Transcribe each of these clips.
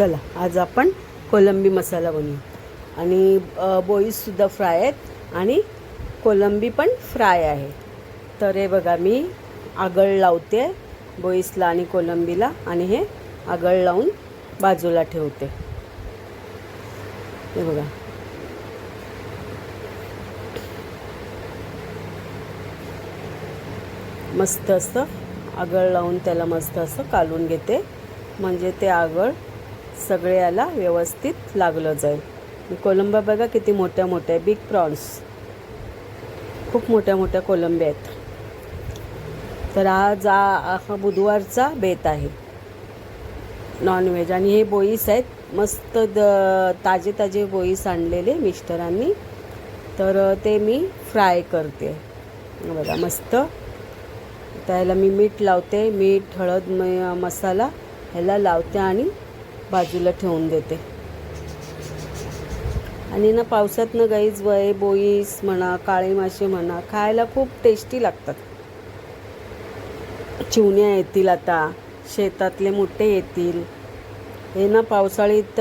चला आज आपण कोलंबी मसाला बनवू. आणि बोईससुद्धा फ्राय आहेत आणि कोलंबी पण फ्राय आहे. तर हे बघा मी आगळ लावते बोईसला आणि कोलंबीला आणि हे आगळ लावून बाजूला ठेवते. हे बघा. मस्त असं आगळ लावून त्याला मस्त असं कालून घेते. म्हणजे ते आगळ सगळे याला व्यवस्थित लागलं जाईल. कोलंबा बघा किती मोठ्या मोठ्या बिग प्रॉन्स खूप मोठ्या मोठ्या कोलंब्या आहेत. तर आज हा बुधवारचा बेत आहे. नॉनव्हेज आणि हे बोईस आहेत. मस्त द ताजे ताजे बोईस आणलेले मिस्टरांनी. तर ते मी फ्राय करते. बघा मस्त. त्याला मी मीठ लावते. मीठ हळद म मसाला ह्याला लावते आणि बाजूला ठेवून देते. आणि ना पावसातनं गाईज वय बोईस म्हणा काळे मासे म्हणा खायला खूप टेस्टी लागतात. चिवण्या येतील आता शेतातले मोठे येतील. हे ना पावसाळीत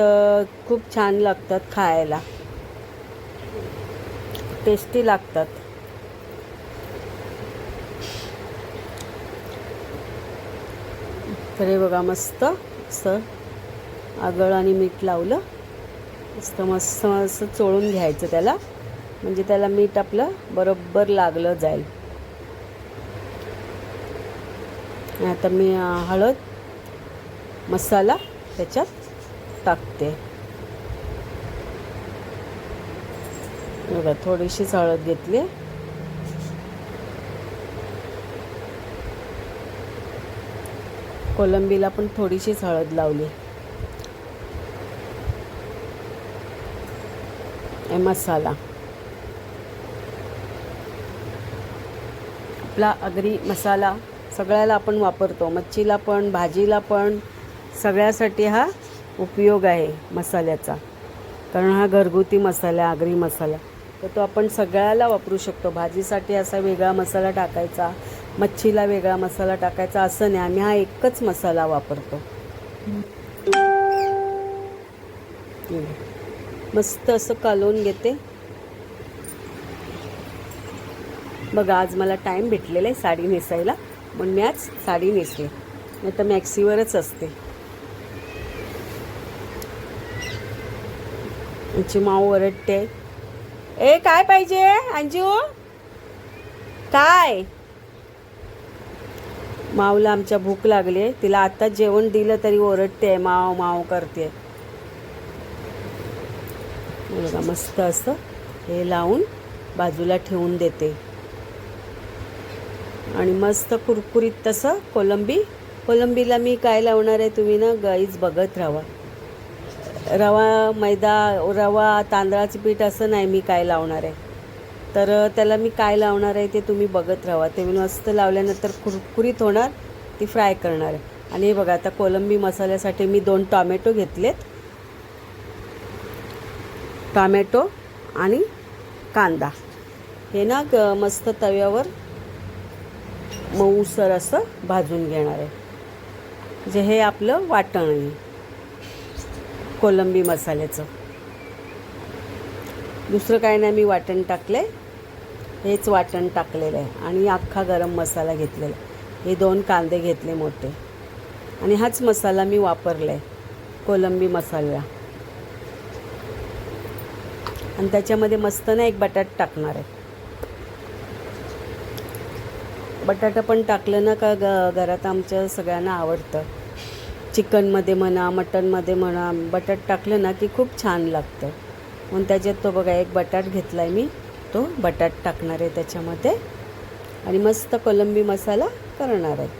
खूप छान लागतात खायला. टेस्टी लागतात. तर हे बघा मस्त असं. आगळ आणि मीठ लावलं. मस्त मस्त असं चोळून घ्यायचं त्याला. म्हणजे त्याला मीठ आपलं बरोबर लागलं जाईल. आता मी हळद मसाला त्याच्यात टाकते. बघा थोडीशीच हळद घेतली. कोलंबीला पण थोडीशीच हळद लावली. मसाला. आपला आगरी मसाला सगळ्याला आपण वापरतो. मच्छीला पण भाजीला पण सगळ्यासाठी हा उपयोग आहे मसाल्याचा. कारण हा घरगुती मसाला आगरी मसाला. तर तो आपण सगळ्याला वापरू शकतो. भाजीसाठी असा वेगळा मसाला टाकायचा मच्छीला वेगळा मसाला टाकायचा असं नाही. आम्ही हा एकच मसाला वापरतो. मस्त असं कालवून घेते. बघा आज मला टाईम भेटलेला आहे साडी नेसायला. म्हणून मी आज साडी नेसते नाही तर मॅक्सीवरच असते. आमची माऊ ओरडते. ए काय पाहिजे अंजू? काय? माऊला आमच्या भूक लागली तिला आता जेवण दिलं तरी ओरडते. माव माव करते. बघा मस्त असं हे लावून बाजूला ठेवून देते. आणि मस्त कुरकुरीत तसं कोलंबी कोलंबीला मी काय लावणार आहे तुम्ही ना गाईच बघत राहा. रवा मैदा रवा तांदळाचं पीठ असं नाही मी काय लावणार आहे. तर त्याला मी काय लावणार आहे ते तुम्ही बघत राहा. ते मी मस्त लावल्यानंतर कुरकुरीत होणार ती फ्राय करणार आहे. आणि हे बघा आता कोलंबी मसाल्यासाठी मी दोन टॉमॅटो घेतलेत. टॉमॅटो आणि कांदा. हे ना ग- मस्त तव्यावर मऊसर असं भाजून घेणार आहे. म्हणजे हे आपलं वाटण आहे. कोलंबी मसाल्याचं. दुसरं काय नाही मी वाटण टाकलं आहे हेच वाटण टाकलेलं आहे. आणि अख्खा गरम मसाला घेतलेला आहे. हे दोन कांदे घेतले मोठे. आणि हाच मसाला मी वापरला आहे कोलंबी मसाला. आणि त्याच्यामध्ये मस्त ना एक बटाट टाकणार आहे. बटाटा पण टाकलं ना का ग घरात आमच्या सगळ्यांना आवडतं. चिकनमध्ये म्हणा मटनमध्ये म्हणा बटाट टाकलं ना की खूप छान लागतं. म्हणून त्याच्यात तो बघा एक बटाट घेतला आहे मी तो बटाट टाकणार आहे त्याच्यामध्ये. आणि मस्त कोलंबी मसाला करणार आहे.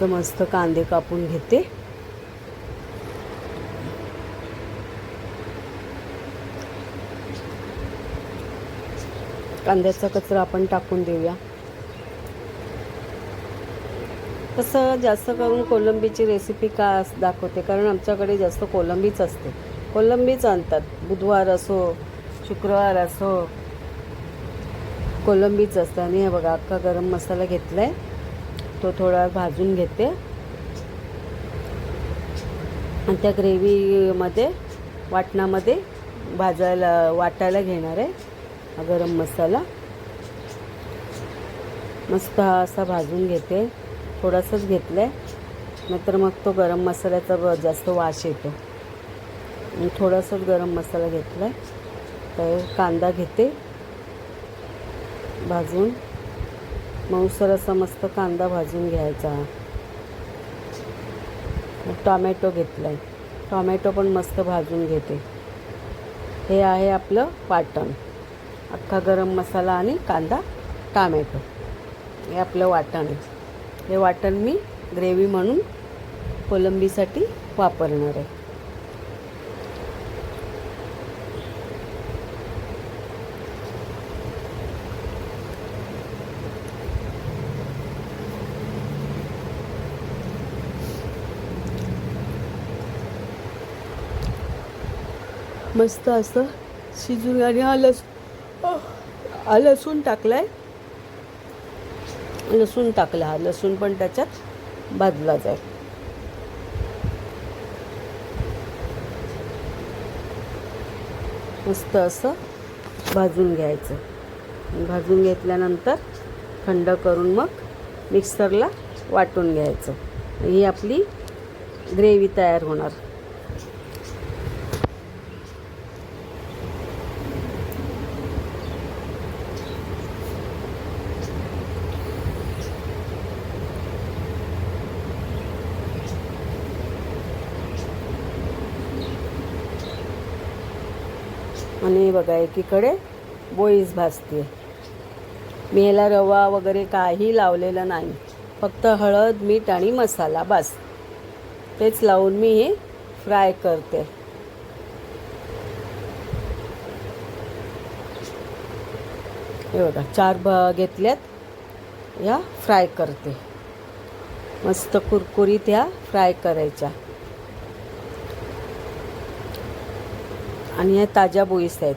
असं मस्त कांदे कापून घेते. कांद्याचा कचरा आपण टाकून देऊया. तसं जास्त करून कोलंबीची रेसिपी का दाखवते? कारण आमच्याकडे जास्त कोलंबीच असते. कोलंबीच आणतात. बुधवार असो शुक्रवार असो कोलंबीच असतं. आणि हे बघा अख्खा गरम मसाला घेतला आहे तो थोडा भाजून घेते. आणि त्या ग्रेव्हीमध्ये वाटणामध्ये भाजायला वाटायला घेणार आहे गरम मसाला. मस्त हा असा भाजून घेते. थोडासाच घेतला आहे नाहीतर मग तो गरम मसाल्याचा जास्त वास येतो. थोडासाच गरम मसाला घेतला आहे तर कांदा घेते. भाजून. मऊसर असा मस्त कांदा भाजून घ्यायचा. टॉमॅटो घेतला आहे टॉमॅटो पण मस्त भाजून घेते. हे आहे आपलं वाटण. अख्खा गरम मसाला आणि कांदा टॉमॅटो. हे आपलं वाटण आहे. हे वाटण मी ग्रेव्ही म्हणून कोलंबीसाठी वापरणार आहे. मस्त असं शिजून आणि हा लस हा लसूण टाकलाय. लसूण टाकला हा लसूण पण त्याच्यात भाजला जाईल मस्त असं भाजून घ्यायचं. भाजून घेतल्यानंतर थंड करून मग मिक्सरला वाटून घ्यायचं. ही आपली ग्रेव्ही तयार होणार. आणि बघा एकीकडे बोईस भाजते मी ह्याला रवा वगैरे काही लावलेलं नाही. फक्त हळद मीठ आणि मसाला बस. तेच लावून मी हे फ्राय करते. हे बघा चार भ घेतल्यात. या फ्राय करते. मस्त कुरकुरीत ह्या फ्राय करायच्या. आणि ह्या ताज्या बोईस आहेत.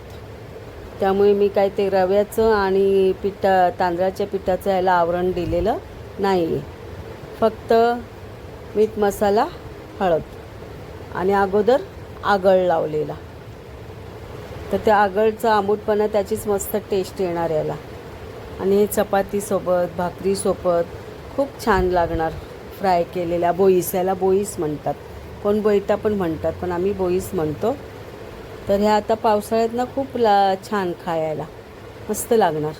त्यामुळे मी काय ते रव्याचं आणि पिठा तांदळाच्या पिठाचं ह्याला आवरण दिलेलं नाही आहे फक्त मीठ मसाला हळद आणि अगोदर आगळ लावलेला. तर त्या आगळचा आंबूटपणा त्याचीच मस्त टेस्ट येणार याला. आणि हे चपातीसोबत भाकरीसोबत खूप छान लागणार फ्राय केलेल्या बोईस. याला बोईस म्हणतात. कोण बोईटा पण म्हणतात पण आम्ही बोईस म्हणतो. तर ह्या आता पावसाळ्यात ना खूप ला छान खायला. मस्त लागणार.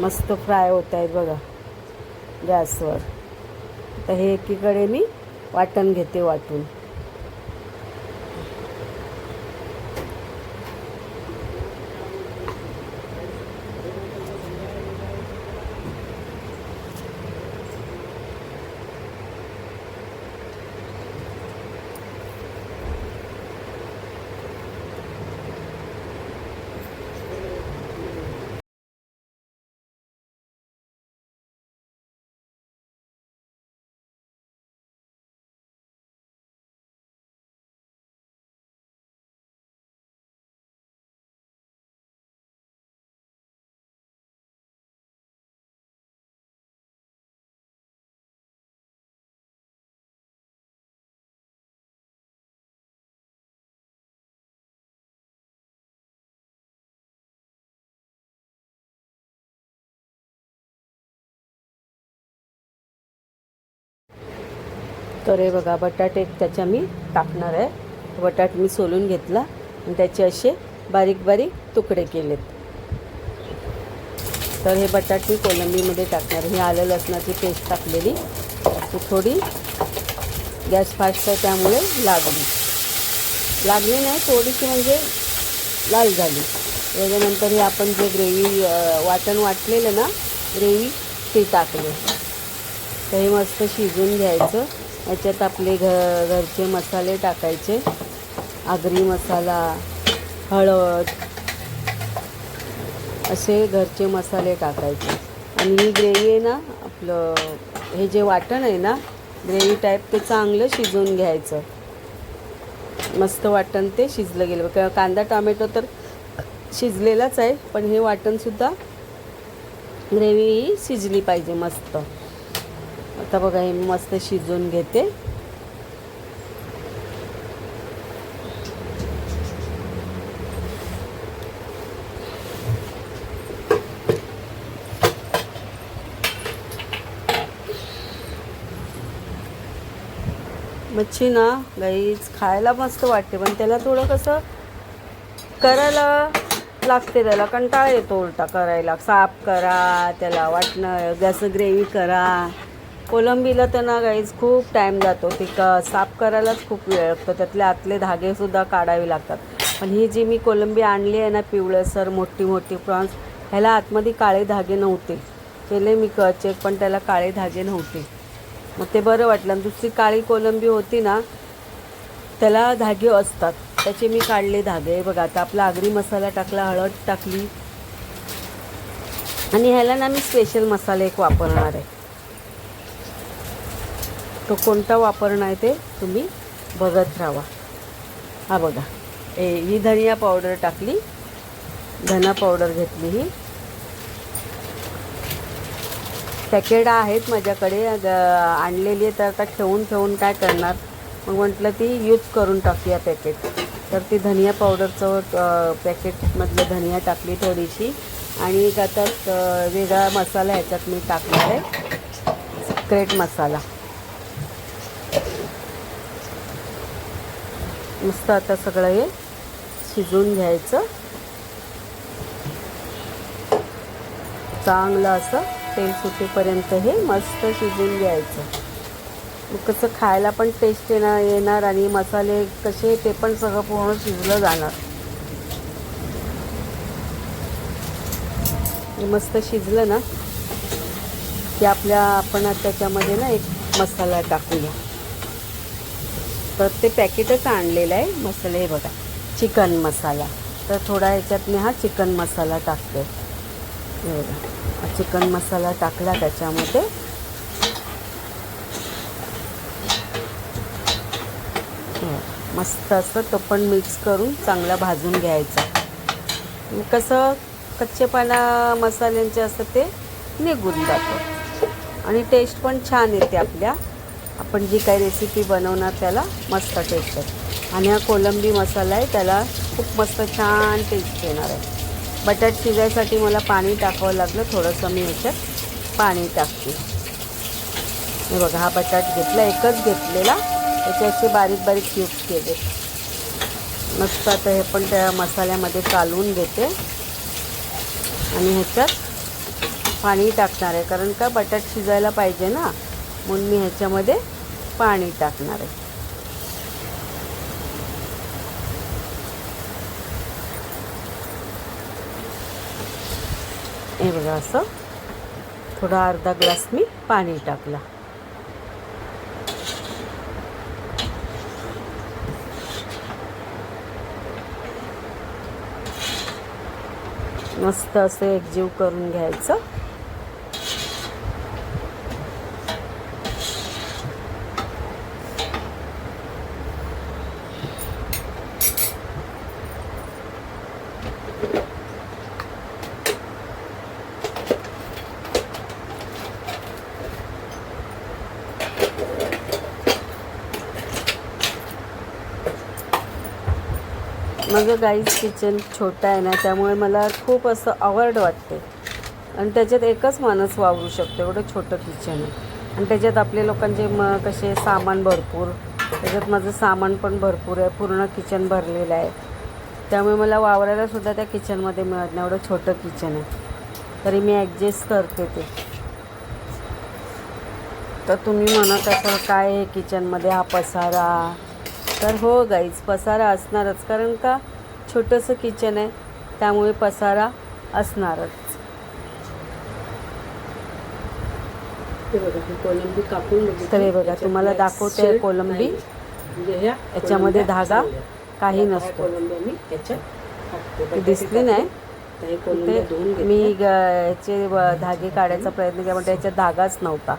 मस्त फ्राय होत आहेत बघा. गॅसवर. तर हे एकीकडे मी वाटण घेते वाटून. तर हे बघा बटाटे त्याच्या मी टाकणार आहे. बटाट मी सोलून घेतला आणि त्याचे असे बारीक बारीक तुकडे केलेत. तर हे बटाट मी कोलंबीमध्ये टाकणार ही आलं लसणाची पेस्ट टाकलेली. ती थोडी गॅस फास्ट आहे त्यामुळे लागली. लागली नाही थोडीशी म्हणजे लाल झाली. त्याच्यानंतर हे आपण जे ग्रेव्ही वाटण वाटलेलं ना ग्रेव्ही ते टाकले. तर हे मस्त शिजून घ्यायचं. याच्यात आपले घ घरचे मसाले टाकायचे. आगरी मसाला हळद असे घरचे मसाले टाकायचे. आणि ही ग्रेव्ही आहे ना आपलं हे जे वाटण आहे ना ग्रेव्ही टाईप ते चांगलं शिजवून घ्यायचं. मस्त वाटण ते शिजलं गेलं. का- कांदा टोमॅटो तर शिजलेलाच आहे पण हे वाटणसुद्धा ग्रेव्ही ही शिजली पाहिजे मस्त. आता बघा हे मी मस्त शिजवून घेते. मच्छी ना गाईच खायला मस्त वाटते पण त्याला थोडं कसं करायला लागते त्याला कंटाळा येतो उलटा करायला. साफ करा त्याला वाटणं गॅस ग्रेव्ही करा. कोलंबीला तर ना गाईज खूप टाईम जातो. ती क साफ करायलाच खूप वेळ लागतो. त्यातले आतले धागेसुद्धा काढावे लागतात. पण ही जी मी कोलंबी आणली आहे ना पिवळसर मोठी मोठी प्रॉन्स ह्याला आतमध्ये काळे धागे नव्हते. केले मी क चेक पण त्याला काळे धागे नव्हते. मग ते बरं वाटलं. आणि दुसरी काळी कोलंबी होती ना त्याला धागे असतात. त्याचे मी काढले धागे. बघा आता आपला आगरी मसाला टाकला हळद टाकली. आणि ह्याला ना मी स्पेशल मसाला एक वापरणार आहे. तो कोणता वापरणार आहे ते तुम्ही बघत राहा. हा बघा. ए ही धनिया पावडर टाकली. धना पावडर घेतली ही. पॅकेट आहेत माझ्याकडे. आणलेली आहे तर आता ठेवून ठेवून काय करणार? मग म्हटलं ती यूज करून टाकूया पॅकेट. तर ती धनिया पावडरचं पॅकेटमधलं धनिया टाकली थोडीशी. आणि एक आता वेगळा मसाला ह्याच्यात मी टाकणार आहे. सिक्रेट मसाला. मस्त आता सगळं हे शिजवून घ्यायचं. चांगलं असं तेल सुटेपर्यंत हे मस्त शिजवून घ्यायचं. मग कसं खायला पण टेस्ट येणार येणार आणि मसाले कसे ते पण सगळं पूर्ण शिजलं जाणार. मस्त शिजलं ना की आपल्या आपण त्याच्यामध्ये ना एक मसाला टाकूया. तर ते पॅकेटच आणलेलं आहे. मसाले हे बघा चिकन मसाला. तर थोडा ह्याच्यात मी हा चिकन मसाला टाकते. हे बघा चिकन मसाला टाकला त्याच्यामध्ये. मस्त असं तो पण मिक्स करून चांगला भाजून घ्यायचा. कसं कच्चेपणा मसाल्यांचे असतं ते निघून जातं. आणि टेस्ट पण छान येते आपल्या. आपण जी काही रेसिपी बनवणार त्याला मस्त टेस्ट आहे आणि हा कोलंबी मसाला आहे त्याला खूप मस्त छान टेस्ट येणार आहे. बटाट शिजायसाठी मला पाणी टाकावं लागलं थोडंसं मी ह्याच्यात पाणी टाकते. हे बघा हा बटाट घेतला एकच घेतलेला. त्याचे असे बारीक बारीक क्यूब्स केले. मस्त आता हे पण त्या मसाल्यामध्ये कालवून घेते. आणि ह्याच्यात पाणी टाकणार आहे कारण का बटाट शिजायला पाहिजे ना? म्हणून मी ह्याच्यामध्ये पाणी टाकणार आहे. हे बघा असं. थोडा अर्धा ग्लास मी पाणी टाकला. मस्त असं एकजीव करून घ्यायचं. माझं गाईज किचन छोटं आहे ना त्यामुळे मला खूप असं आवड वाटते. आणि त्याच्यात एकच माणूस वावरू शकतो एवढं छोटं किचन आहे. आणि त्याच्यात आपल्या लोकांचे म कसे सामान भरपूर त्याच्यात माझं सामान पण भरपूर आहे पूर्ण किचन भरलेलं आहे. त्यामुळे मला वावरायला सुद्धा त्या किचनमध्ये मिळत नाही एवढं छोटं किचन आहे. तरी मी ॲडजस्ट करते ते. तर तुम्ही म्हणत असाल काय आहे किचनमध्ये हा पसारा तर हो गाईज पसारा असणारच. कारण का? छोटंसं किचन आहे. त्यामुळे पसारा असणारच. कोलंबी कापून. तर हे बघा, याच्यात तुम्हाला दाखवते कोलंबी. म्हणजे याच्यामध्ये धागा. काही नसतो. याच्यात दिसली नाही. ते मी याचे धागे काढायचा प्रयत्न केला पण त्याच्यात धागाच नव्हता.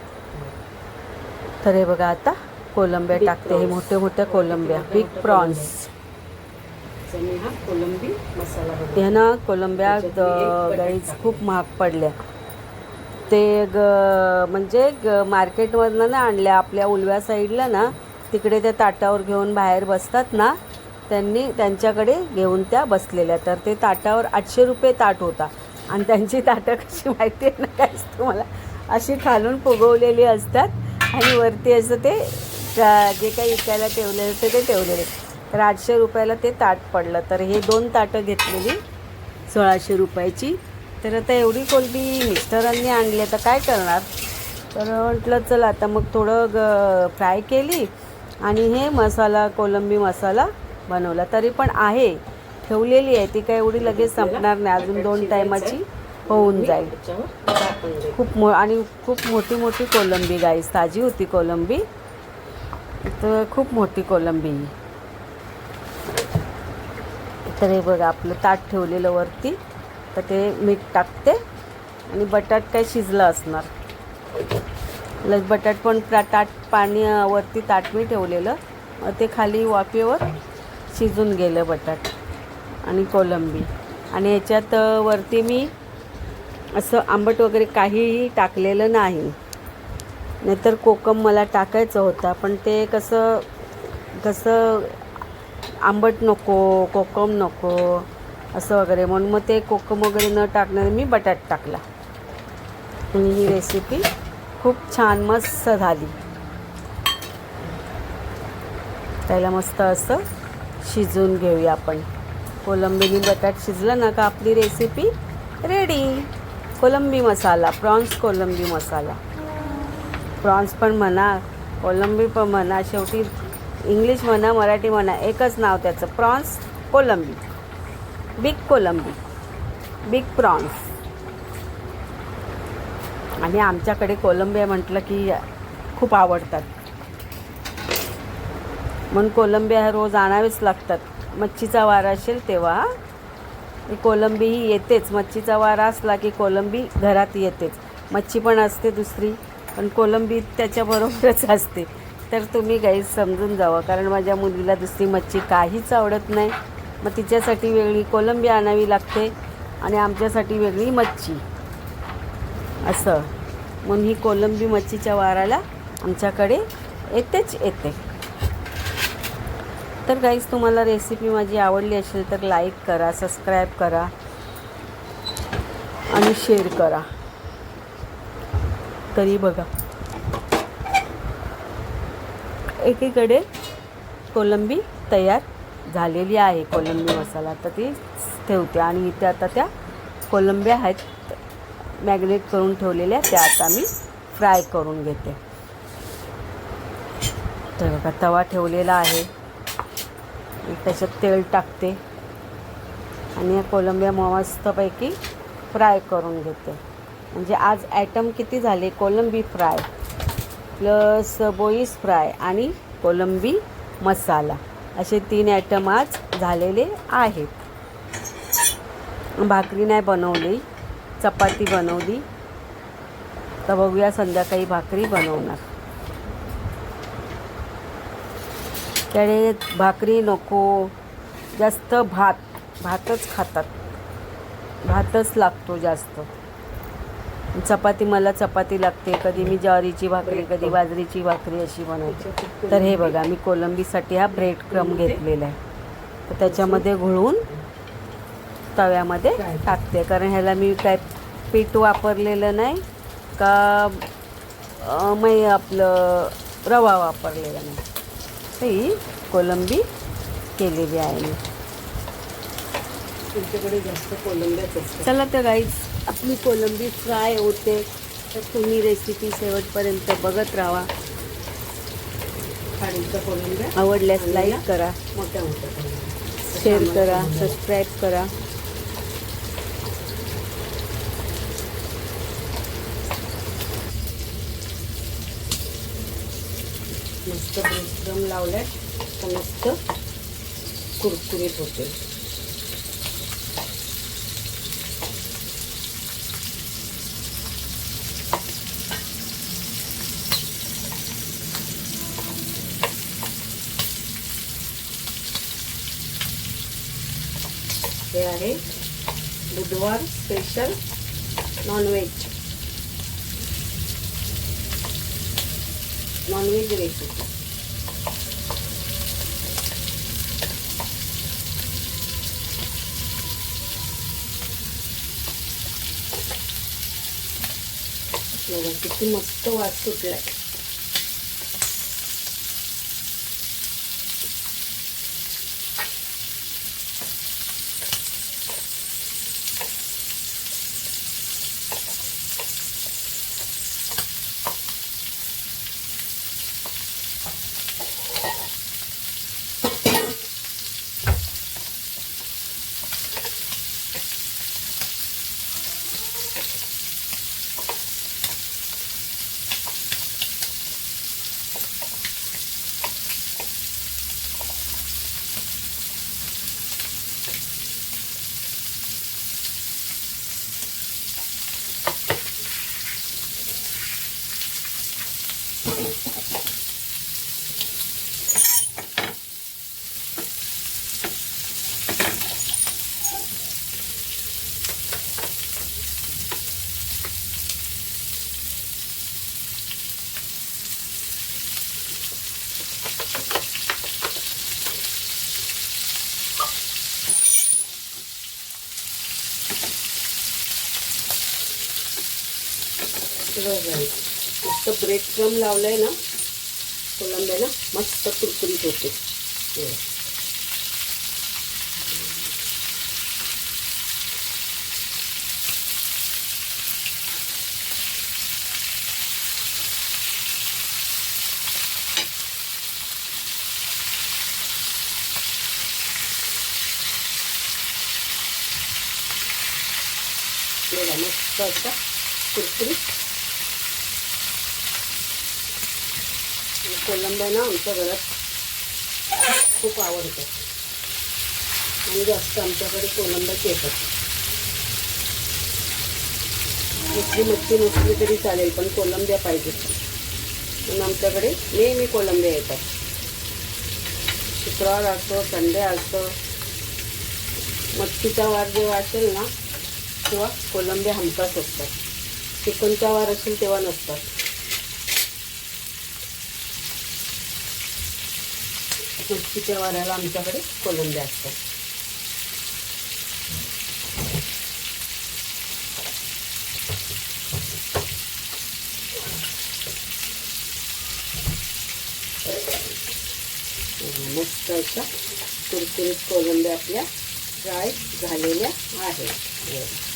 तर हे बघा आता. कोलंब्या टाकते हे prawns. मोठे मोठे कोलंब्या बिग प्रॉन्स हा. ह्या ना कोलंब्या गाईज. खूप महाग पडल्या ते ग म्हणजे ग मार्केटमधनं ना आणल्या आपल्या उलव्या साईडला ना तिकडे त्या ताटावर घेऊन बाहेर बसतात ना त्यांनी त्यांच्याकडे घेऊन त्या बसलेल्या तर ते ताटावर आठशे रुपये ताट होता आणि त्यांची ताटं कशी माहिती आहे ना काहीच तुम्हाला अशी खालून फुगवलेली असतात आणि वरती असं ते जे काही विकायला ठेवलेलं होते ते ठेवलेले. तर आठशे रुपयाला ते ताट पडलं. तर हे दोन ताटं घेतलेली सोळाशे रुपयाची. तर आता एवढी कोलबी मिस्टरांनी आणली. आता काय करणार? तर म्हटलं चल आता मग थोडं ग फ्राय केली आणि हे मसाला कोलंबी मसाला बनवला. तरी पण आहे. ठेवलेली आहे. ती काय एवढी लगेच संपणार नाही. अजून दोन टायमाची होऊन जाईल. खूप मो आणि खूप मोठी मोठी कोलंबी गाईस ताजी होती कोलंबी. तर खूप मोठी कोलंबी. तर हे बघा आपलं ताट ठेवलेलं वरती. तर ते मीठ टाकते आणि बटाट काय शिजलं असणार. लस बटाट पण ताट पाणी वरती ताट मी ठेवलेलं. ते खाली वाफेवर शिजून गेलं बटाट आणि कोलंबी. आणि याच्यात वरती मी असं आंबट वगैरे काहीही टाकलेलं नाही. नाहीतर कोकम मला टाकायचं होता पण ते कसं कसं आंबट नको कोकम नको असं वगैरे. म्हणून मग ते कोकम वगैरे न टाकण्याने मी बटाट टाकला. आणि ही रेसिपी खूप छान मस्त झाली. त्याला मस्त असं शिजवून घेऊया आपण. कोलंबीनी बटाट शिजलं ना का आपली रेसिपी रेडी कोलंबी मसाला प्रॉन्स कोलंबी मसाला. प्रॉन्स पण म्हणा कोलंबी पण म्हणा शेवटी इंग्लिश म्हणा मराठी म्हणा एकच नाव त्याचं प्रॉन्स कोलंबी. बिग कोलंबी. बिग प्रॉन्स आणि आमच्याकडे कोलंबी म्हटलं की खूप आवडतात. म्हणून कोलंबिया हा रोज आणावेच लागतात. मच्छीचा वारा असेल तेव्हा कोलंबी ही येतेच. मच्छीचा वारा असला की कोलंबी घरात येतेच. मच्छी पण असते दुसरी. पण कोलंबी त्याच्याबरोबरच असते. तर तुम्ही काही समजून जावं. कारण माझ्या मुलीला दुसरी मच्छी काहीच आवडत नाही. मग तिच्यासाठी वेगळी कोलंबी आणावी लागते आणि आमच्यासाठी वेगळी मच्छी. असं. म्हणून ही कोलंबी मच्छीच्या वाराला आमच्याकडे येतेच येते. तर काहीच तुम्हाला रेसिपी माझी आवडली असेल तर लाईक करा सबस्क्राईब करा आणि शेअर करा. तरी बघा. एकीकडे कोलंबी तयार झालेली आहे कोलंबी मसाला. तर ती ठेवते आणि इथे आता त्या कोलंब्या आहेत मॅग्नेट करून ठेवलेल्या त्या आता मी फ्राय करून घेते. तर बघा तवा ठेवलेला आहे. त्याच्यात तेल टाकते. आणि या कोलंबिया मस्तपैकी फ्राय करून घेते. म्हणजे आज ॲटम किती झाले? कोलंबी फ्राय प्लस बोईस फ्राय आणि कोलंबी मसाला. असे तीन ॲटम आज झालेले आहेत. भाकरी नाही बनवली चपाती बनवली. तर बघूया संध्याकाळी भाकरी बनवणार. त्याने भाकरी नको जास्त भात भातच खातात. भातच लागतो जास्त. चपाती मला चपाती लागते कधी मी ज्वारीची भाकरी कधी बाजरीची भाकरी अशी बनवते. तर हे बघा मी कोलंबीसाठी हा ब्रेड क्रम घेतलेला आहे. तर त्याच्यामध्ये घुळून तव्यामध्ये टाकते. कारण ह्याला मी काय पीठ वापरलेलं नाही का मै आपलं रवा वापरलेला नाही. तर ही कोलंबी केलेली आहे मी. तुमच्याकडे जास्त कोलंब्याच चला तर गाईज आपली कोलंबी फ्राय होते तर तुम्ही रेसिपी शेवटपर्यंत बघत राहा. आवडल्यास लाईक करा. शेअर करा सबस्क्राईब करा. मस्त ब्रेस्ट्रम लावल्यास मस्त कुरकुरीत होते. हे आहे बुधवार स्पेशल नॉनव्हेज नॉनव्हेज रेसिपी बघा किती मस्त वास सुटलाय. मस्त ब्रेड क्रम लावलाय ना कोलंब्याला मस्त कुरकुरीत होते हे. बघा, मस्त असा कुरकुरीत आहे ना आमच्या घरात. खूप आवडतं. आणि जास्त आमच्याकडे कोलंबच येतात. दुसरी मच्छी नसली तरी चालेल पण कोलंब्या पाहिजे. पण आमच्याकडे नेहमी कोलंब्या येतात. शुक्रवार असतो संडे असतो मच्छीचा वार जेव्हा असेल ना तेव्हा कोलंब्या हमखास असतात. चिकनचा वार असेल तेव्हा नसतात. चुटकीच्या वाऱ्याला आमच्याकडे कोलंब्या असतात. मस्त अशा कुरकुरीत कोलंब्या आपल्या फ्राय झालेल्या आहेत.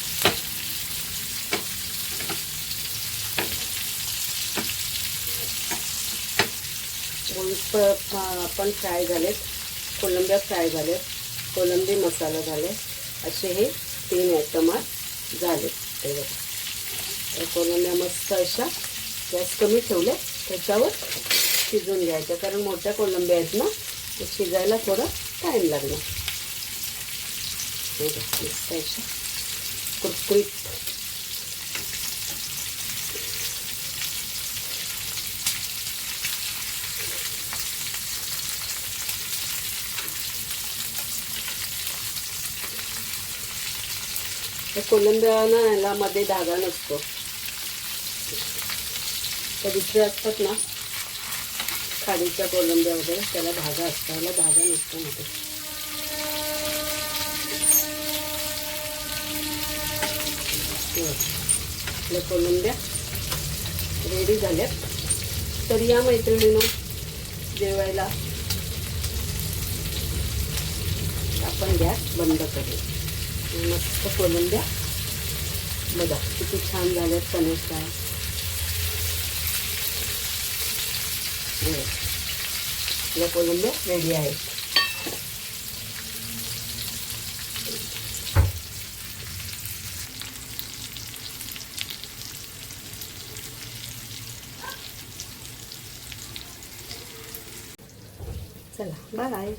प पण फ्राय झालेत. कोलंब्या फ्राय झालेत. कोलंबी मसाला झाले असे हे तीन आयटम झाले झालेत. ते बघा. कोलंब्या मस्त अशा गॅस कमी ठेवले. त्याच्यावर शिजून घ्यायच्या कारण मोठ्या कोलंब्या आहेत ना ते शिजायला थोडा टाईम लागला मस्त अशा कुरकुरीत तर कोलंब्याना याला मध्ये धागा नसतो. तर दुसरे असतात ना खाडीच्या कोलंब्या वगैरे त्याला धागा असतो. याला धागा नसतो मध्ये. आपल्या कोलंब्या रेडी झाल्यात. तर या मैत्रिणीनं जेवायला आपण गॅस बंद करू मस्त द्या. बघा किती छान झाल्यात पनीर काय या कोलंब्या रेडी आहेत चला बाय